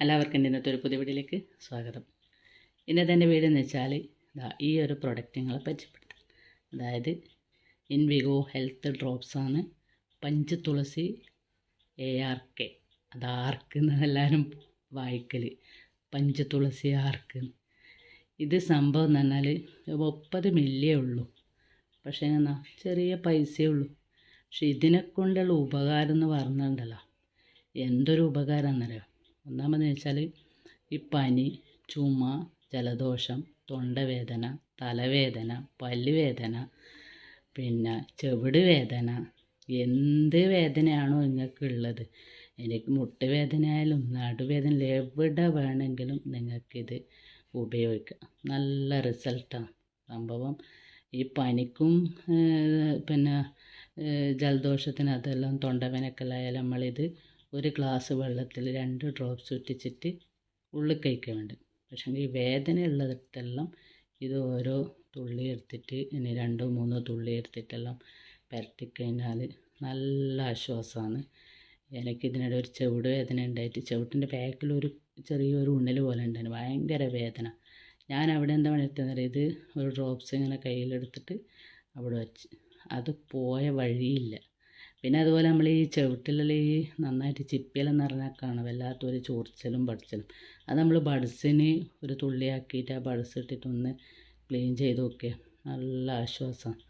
എല്ലാവർക്കും ഇന്നത്തെ ഒരു പുതിയ വീഡിയോയിലേക്ക് സ്വാഗതം. ഇന്നത്തെ എന്റെ വീഡിയോ എന്ന് വെച്ചാൽ ഇതാ ഈ ഒരു പ്രൊഡക്റ്റ് നിങ്ങളെ പരിചയപ്പെടുത്താം. അതായത് Invigo health ഡ്രോപ്സാണ് Panch Tulsi A R K അത് ആർക്ക് എല്ലാവരും വായിക്കൽ പഞ്ച് തുളസി ആർക്ക് ഇത് സംഭവം എന്ന് പറഞ്ഞാൽ മുപ്പത് മില്ലിയേ ഉള്ളൂ. പക്ഷേ എന്നാ ചെറിയ പൈസയേ ഉള്ളൂ. പക്ഷെ ഇതിനെ കൊണ്ടുള്ള ഉപകാരം എന്ന് പറഞ്ഞിട്ടുണ്ടല്ലോ. എന്തൊരു ഉപകാരം എന്നറിയാം? ഒന്നാമതെന്ന് വെച്ചാൽ ഈ പനി ചുമ ജലദോഷം തൊണ്ടവേദന തലവേദന പല്ലുവേദന പിന്നെ ചെവിട് വേദന എന്ത് വേദനയാണോ നിങ്ങൾക്ക് ഉള്ളത് എനിക്ക് മുട്ടുവേദന ആയാലും നടുവേദന എവിടെ വേണമെങ്കിലും നിങ്ങൾക്കിത് ഉപയോഗിക്കാം. നല്ല റിസൾട്ടാണ് സംഭവം ഈ പനിക്കും പിന്നെ ജലദോഷത്തിന് അതെല്ലാം തൊണ്ടവേനക്കെല്ലാം ആയാലും നമ്മളിത് ഒരു ഗ്ലാസ് വെള്ളത്തിൽ രണ്ട് ഡ്രോപ്സ് ഇട്ടിച്ചിട്ട് ഉള്ളിൽ കഴിക്കുന്നുണ്ട് പക്ഷേ ഈ വേദന ഉള്ളിടത്തെല്ലാം ഇത് ഓരോ തുള്ളി എടുത്തിട്ട് ഇനി രണ്ടോ മൂന്നോ തുള്ളി എടുത്തിട്ടെല്ലാം പുരട്ടിക്കഴിഞ്ഞാൽ നല്ല ആശ്വാസമാണ് എനിക്കിതിനിടെ ഒരു ചെവിട് വേദന ഉണ്ടായിട്ട് ചെവിട്ടിന്റെ ബാക്കിൽ ഒരു ചെറിയൊരു ഉണ്ണൽ പോലെ ഉണ്ടായിരുന്നു. ഭയങ്കര വേദന. ഞാൻ അവിടെ എന്താ പണിയെടുത്തത് ഇത് ഒരു ഡ്രോപ്സ് ഇങ്ങനെ കയ്യിലെടുത്തിട്ട് അവിടെ വച്ച്. അത് പോയ വഴിയില്ല. പിന്നെ അതുപോലെ നമ്മൾ ഈ ചവിട്ടിലുള്ള ഈ നന്നായിട്ട് ചിപ്പിയെല്ലാം നിറഞ്ഞാൽ കാണാം വല്ലാത്തൊരു ചോർച്ചലും പഠിച്ചലും അത് നമ്മൾ ബഡ്സിന് ഒരു തുള്ളിയാക്കിയിട്ട് ആ ബഡ്സ് ഇട്ടിട്ടൊന്ന് ക്ലീൻ ചെയ്ത് നോക്കിയ. നല്ല ആശ്വാസമാണ്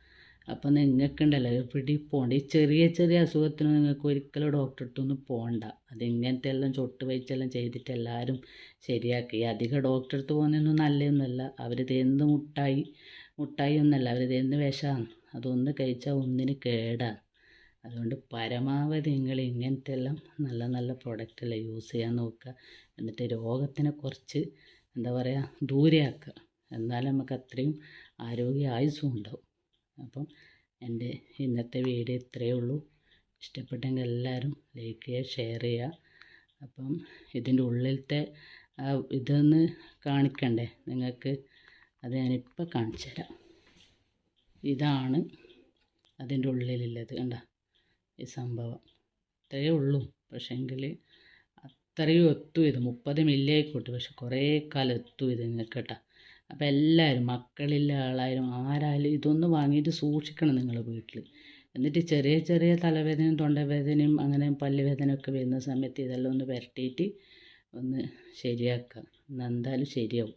അപ്പം നിങ്ങൾക്കുണ്ടല്ലോ പിടി പോകണ്ട ഈ ചെറിയ ചെറിയ അസുഖത്തിന് നിങ്ങൾക്ക് ഒരിക്കലും ഡോക്ടറെ അടുത്തൊന്നും പോകണ്ട അത് ഇങ്ങനത്തെ എല്ലാം ചൊട്ട് വയിച്ചെല്ലാം ചെയ്തിട്ട് എല്ലാവരും ശരിയാക്കി. അധികം ഡോക്ടറെ അടുത്ത് പോകുന്നതൊന്നും നല്ലതൊന്നുമല്ല. അവർ തരുന്ന മുട്ടായി മുട്ടായി ഒന്നല്ല അവർ തരുന്ന വിഷമാണ്? അതൊന്ന് കഴിച്ചാൽ ഒന്നിന് കേടാണ് അതുകൊണ്ട് പരമാവധി നിങ്ങൾ ഇങ്ങനത്തെ എല്ലാം നല്ല നല്ല പ്രൊഡക്റ്റെല്ലാം യൂസ് ചെയ്യാൻ നോക്കുക. എന്നിട്ട് രോഗത്തിനെ കുറച്ച് എന്താ പറയുക ദൂരെയാക്കുക. എന്നാലും നമുക്ക് അത്രയും ആരോഗ്യ ആയുസ്സും ഉണ്ടാവും. അപ്പം എന്റെ ഇന്നത്തെ വീഡിയോ ഇത്രയേ ഉള്ളൂ. ഇഷ്ടപ്പെട്ടെങ്കിൽ എല്ലാവരും ലൈക്ക് ചെയ്യുക ഷെയർ ചെയ്യുക. അപ്പം ഇതിന്റെ ഉള്ളിലത്തെ ഇതൊന്ന് കാണിക്കണ്ടേ? നിങ്ങൾക്ക് അത് ഞാനിപ്പോൾ കാണിച്ചു തരാം ഇതാണ് അതിന്റെ ഉള്ളിലുള്ളത് കണ്ട? ഈ സംഭവം. ഇത്രയേ ഉള്ളൂ. പക്ഷേങ്കിൽ അത്രയും എത്തും ഇത്. മുപ്പത് മില്ലി ആയിക്കോട്ടെ പക്ഷെ കുറേ കാലം എത്തും ഇത് നിങ്ങൾക്ക് കേട്ടോ അപ്പോൾ എല്ലാവരും മക്കളില്ല ആളായാലും ആരായാലും ഇതൊന്ന് വാങ്ങിയിട്ട് സൂക്ഷിക്കണം നിങ്ങൾ വീട്ടിൽ എന്നിട്ട് ചെറിയ ചെറിയ തലവേദനയും തൊണ്ടവേദനയും അങ്ങനെ പല്ലുവേദനയൊക്കെ വരുന്ന സമയത്ത് ഇതെല്ലാം ഒന്ന് പുരട്ടിയിട്ട് ഒന്ന് ശരിയാക്കുക എന്തായാലും ശരിയാവും.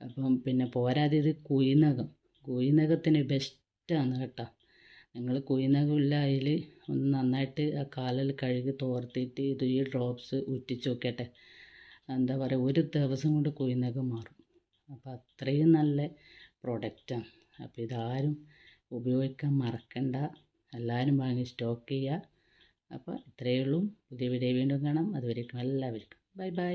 അപ്പം പിന്നെ പോരാതെ ഇത് കുയിനകം. കുയിനകത്തിന് ബെസ്റ്റാണ് കേട്ടോ. നിങ്ങൾ കുയിനകമില്ല അതിൽ ഒന്ന് നന്നായിട്ട് ആ കാലിൽ കഴുകി തോർത്തിട്ട് ഇത് ഈ ഡ്രോപ്സ് ഉറ്റിച്ച് നോക്കട്ടെ എന്താ പറയുക ഒരു ദിവസം കൊണ്ട് കുയിനകം മാറും. അപ്പോൾ അത്രയും നല്ല പ്രൊഡക്റ്റാണ് അപ്പോൾ ഇതാരും ഉപയോഗിക്കാൻ മറക്കണ്ട. എല്ലാവരും വാങ്ങി സ്റ്റോക്ക് ചെയ്യുക അപ്പോൾ ഇത്രയേ ഉള്ളൂ. പുതിയ വീഡിയോ വീണ്ടും കാണാം. അതുവരേക്കും എല്ലാവർക്കും. Bye bye